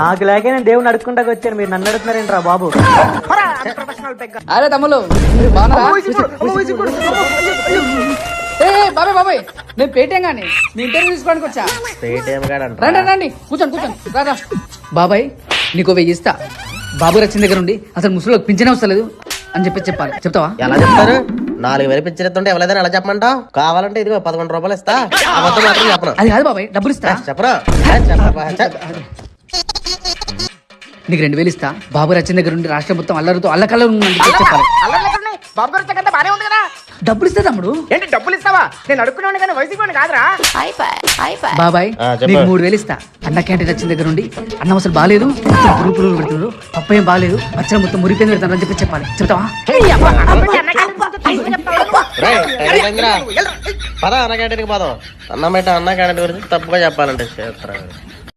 నాకు లేక నేను. దేవుని అడుక్కుంటా వచ్చాను మీరు నన్ను అడుగుతున్నారేంట్రా బాబు? అరే తమ్ముళ్ళు మీరు బాగున్నారా? బాబాయ్ బాబాయ్ నేను పేటీఎం గాని మీ ఇంటర్వ్యూ తీసుకోవడానికి వచ్చా? పేటీఎం. రండి రండి కూర్చోండి కూర్చోండి రా రా. బాబాయ్ నీకు వెయ్యి ఇస్తా. బాబు రచ్చిన దగ్గర ఉండి అసలు ముసలికి పింఛనే వస్తలేదు అని చెప్పి చెప్పాలి. చెప్తావా? ఎలా చెప్తారు? నాలుగు వేలు పిచ్చిరెత్తుంటే ఎవరైనా ఎలా చెప్పమంటావు కావాలంటే ఇదిగో పదకొండు రూపాయలు ఇస్తా అబద్ధం మాత్రం చెప్పను అది కాదు బాబాయ్ డబ్బులు ఇస్తా చెప్పరా. నీకు రెండు వేలు ఇస్తా బాబు రచ్చిన దగ్గర ఉండి రాష్ట్రం మొత్తం అల్లరితో అల్లకల్లో చెప్పాలి బాబు గారు బానే ఉంది కదా డబ్బులు ఇస్తా తమ్ముడు ఏంటి డబ్బులు ఇస్తావా నేను అడుక్కున్నాను కానీ వయసు కాదురా బాబాయ్. నీకు మూడు వేలు ఇస్తా అన్న క్యాంటీన్ వచ్చిన దగ్గర ఉండి అన్నం అసలు బాగాలేదు పురుగు పురుగులు పెడుతున్నారు పప్పు ఏం బాగాలేదు పచ్చడి మొత్తం మురిపోయింది పెడతాను అని చెప్పి చెప్పాలి చెప్తావా అయిందిరా. పద అన్న క్యాంటీన్కి పోదాం. అన్నం బయట అన్న క్యాంటీన్ గురించి తప్పుగా చెప్పాలంటే. చేస్తారు